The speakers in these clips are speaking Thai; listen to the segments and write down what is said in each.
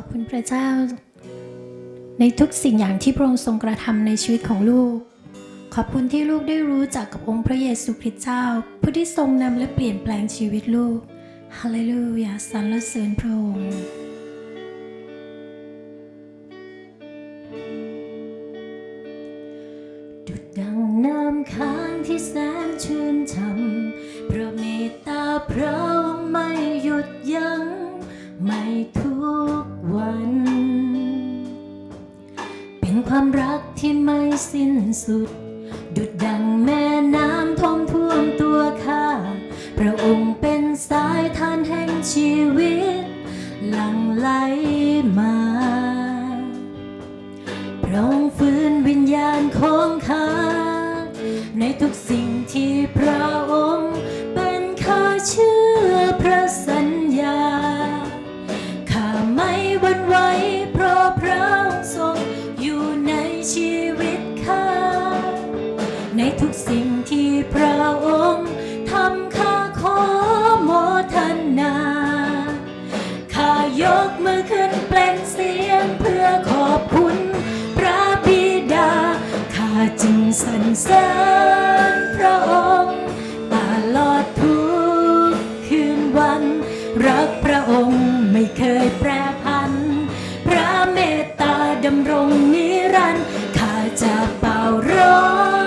อบคุณพระเจ้า ในทุกสิ่งอย่างที่พระองค์ทรงกระทำในชีวิตของลูก ขอบคุณที่ลูกได้รู้จักกับองค์พระเยซูคริสต์เจ้า ผู้ที่ทรงนำและเปลี่ยนแปลงชีวิตลูกฮาเลลูยาสรรเสริญพระองค์ดุดดังน้ำค้างที่แสนชื่นช่ำเพราะเมตตาพระองค์ ความรักที่ไม่สิ้นสุด ดุดดังแม่น้ำท่วมท่วมตัวข้า พระองค์เป็นสายทานแห่งชีวิต หลั่งไหลมา พระองค์ฟื้นวิญญาณของข้าในทุกสิ่ง พระองค์ทำข้าขอโมทนาข้ายกมือขึ้นเปล่งเสียงเพื่อขอบคุณพระบิดาข้าจึงสรรเสริญพระองค์ตลอดทุกคืนวัน รักพระองค์ไม่เคยแปรพัน พระเมตตาดำรงนิรันดร์ข้าจะเป่าร้อง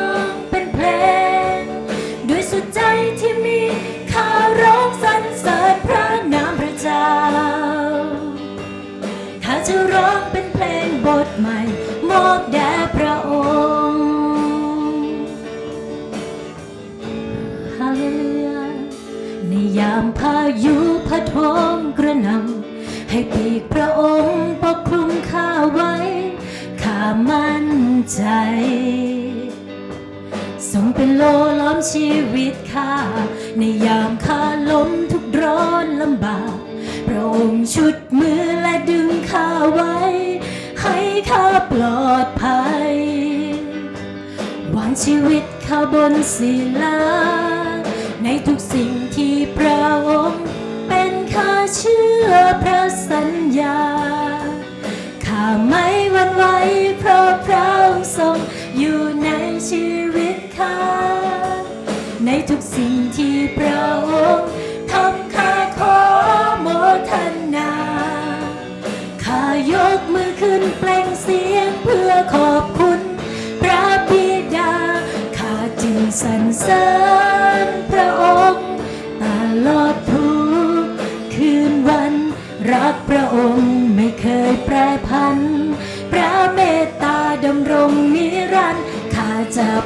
จะร้องเป็นเพลงบทใหม่มอบแด่พระองค์ฮาเลลูยาในยามพายุพัดโหมกระหนำให้ปีกพระองค์ปกคลุมข้าไว้ข้ามั่นใจทรงเป็นโลล้อมชีวิตข้าในยามข้าล้มทุกร้อนลำบาก ระองค์ชุดมือและดึงข้าไว้ ให้ข้าปลอดภัยวางชีวิตข้าบนศิลา ในทุกสิ่งที่พระองค์เป็นข้าเชื่อพระสัญญา ข้าไม่หวั่นไหวเพราะพระองค์ทรงอยู่ในชีวิตข้า ในทุกสิ่งที่พระองค์ทำ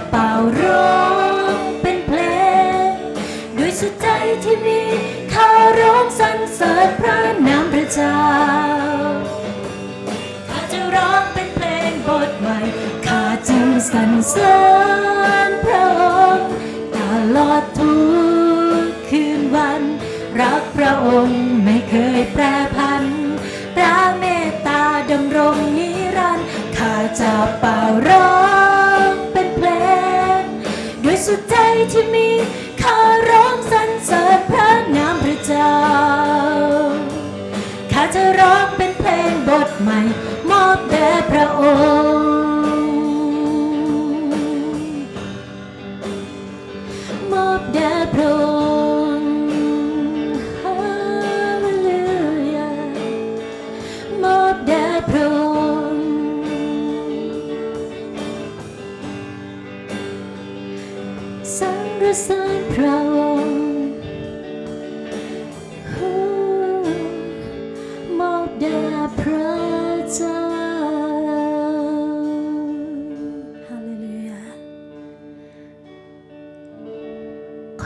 เป่าร้องเป็นเพลง ด้วยสุดใจที่มีข้าร้องสรรเสริญพระนามพระเจ้าข้าจะร้องเป็นเพลงบทใหม่ข้าจึงสรรเสริญพระองค์ตลอดทุกคืนวัน รักพระองค์ไม่เคยแปรพัน ที่มีข้าร้องสรรเสริญพระนามพระเจ้า ข้าจะร้องเป็นเพลงบทใหม่ มอบแด่พระองค์มอบแด่พระ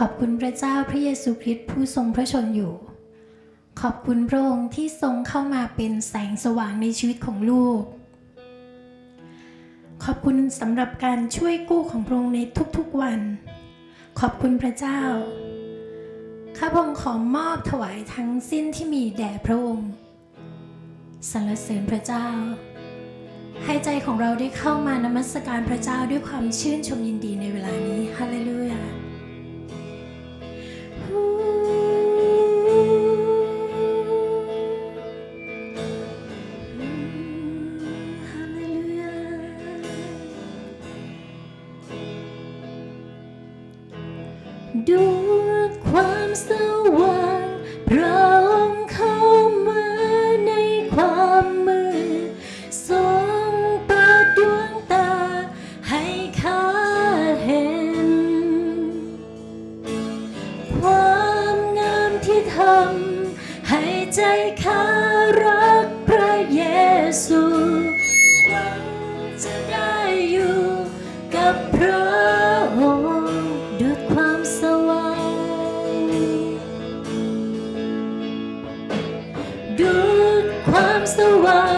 ขอบคุณพระเจ้าพระเยซูคริสต์ผู้ทรงพระชนอยู่ ขอบคุณพระองค์ที่ทรงเข้ามาเป็นแสงสว่างในชีวิตของลูก ขอบคุณสำหรับการช่วยกู้ของพระองค์ในทุกๆวัน ขอบคุณพระเจ้า ข้าพงค์ขอมอบถวายทั้งสิ้นที่มีแด่พระองค์สรรเสริญพระเจ้า ให้ใจของเราได้เข้ามานมัสการพระเจ้าด้วยความชื่นชมยินดีในเวลานี้ฮาเลลูยา ด้วยความสว่างพระองเข้ามาในความมืดสรงเปิดดวงตาให้ข้าเห็น ความงามที่ทำให้ใจข้า คว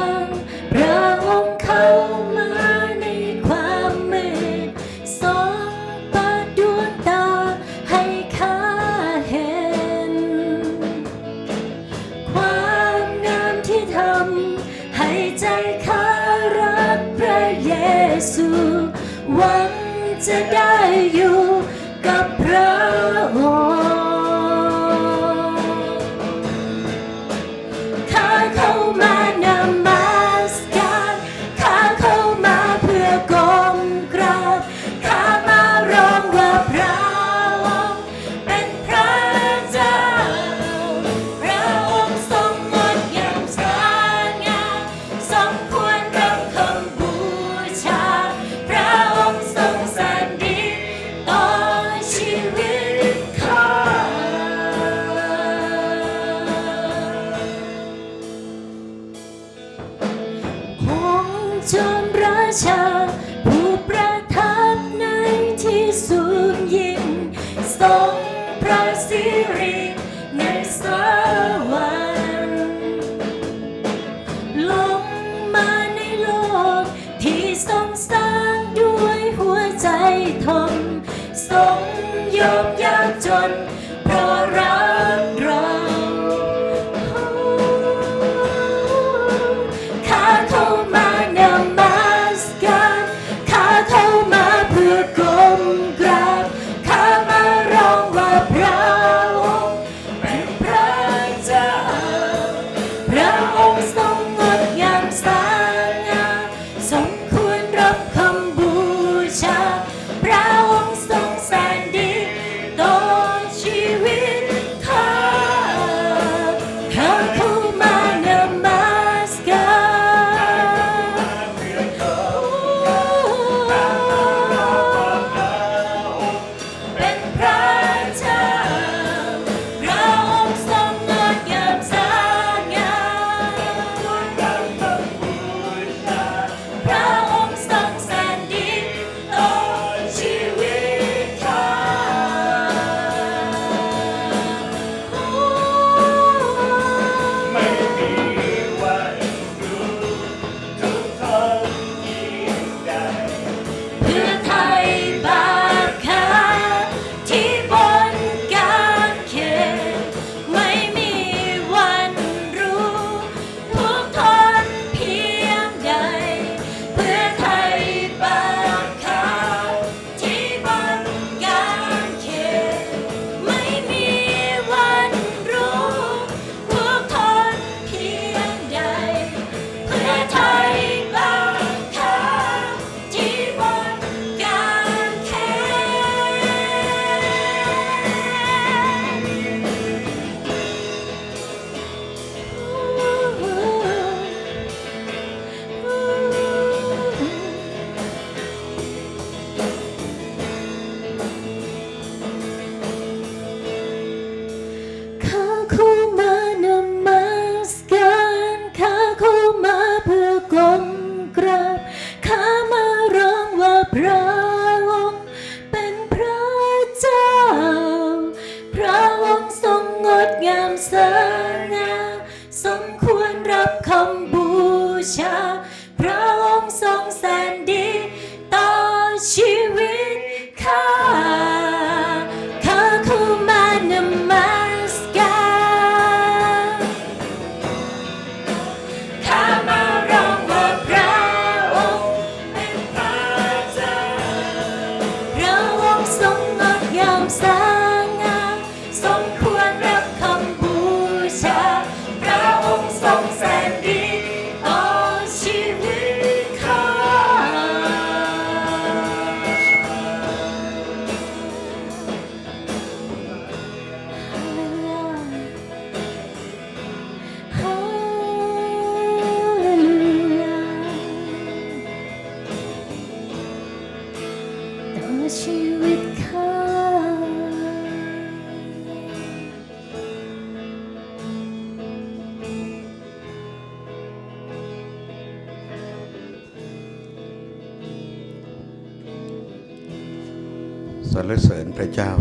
สรรเสริญพระเจ้า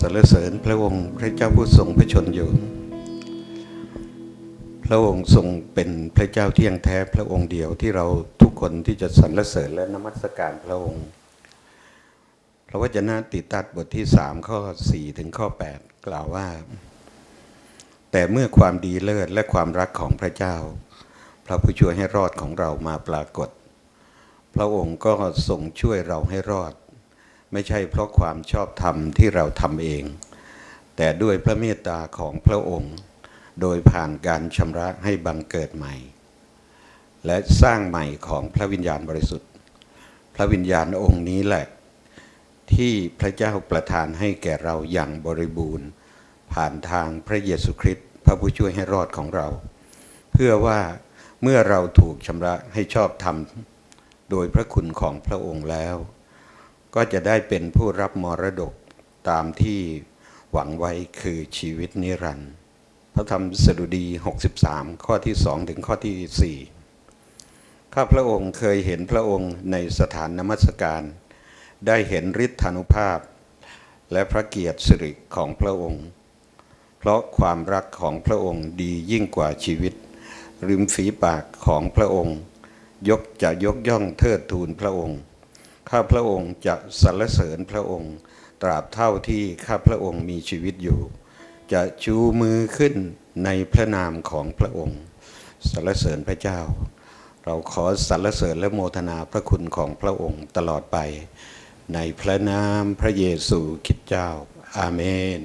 สรรเสริญพระองค์พระเจ้าผู้ทรงพระชนอยู่ พระองค์ทรงเป็นพระเจ้าเที่ยงแท้พระองค์เดียวที่เราทุกคนที่จะสรรเสริญและนมัสการพระองค์พระวจนะติตัดบทที่สามข้อสี่ถึงข้อแปดกล่าวว่า แต่เมื่อความดีเลิศและความรักของพระเจ้า พระผู้ช่วยให้รอดของเรามาปรากฏ พระองค์ก็ทรงช่วยเราให้รอด ไม่ใช่เพราะความชอบธรรมที่เราทำเอง แต่ด้วยพระเมตตาของพระองค์ โดยผ่านการชำระให้บังเกิดใหม่ และสร้างใหม่ของพระวิญญาณบริสุทธิ์ พระวิญญาณองค์นี้แหละ ที่พระเจ้าประทานให้แก่เราอย่างบริบูรณ์ ผ่านทางพระเยซูคริสต์พระผู้ช่วยให้รอดของเรา เพื่อว่าเมื่อเราถูกชำระให้ชอบธรรม โดยพระคุณของพระองค์แล้ว ก็จะได้เป็นผู้รับมรดกตามที่หวังไว้คือชีวิตนิรันดร์พระธรรมสดุดี 63 ข้อที่ 2 ถึงข้อที่ 4 ข้าพระองค์เคยเห็นพระองค์ในสถานนมัสการ ได้เห็นฤทธานุภาพ และพระเกียรติสิริของพระองค์ เพราะความรักของพระองค์ดียิ่งกว่าชีวิต ริมฝีปากของพระองค์ ยกจะยกย่องเทิดทูนพระองค์ ข้าพระองค์จะสรรเสริญพระองค์ ตราบเท่าที่ข้าพระองค์มีชีวิตอยู่ จะชูมือขึ้นในพระนามของพระองค์ สรรเสริญพระเจ้า เราขอสรรเสริญและโมทนาพระคุณของพระองค์ตลอดไป ในพระนามพระเยซูคริดเจ้า อาเมน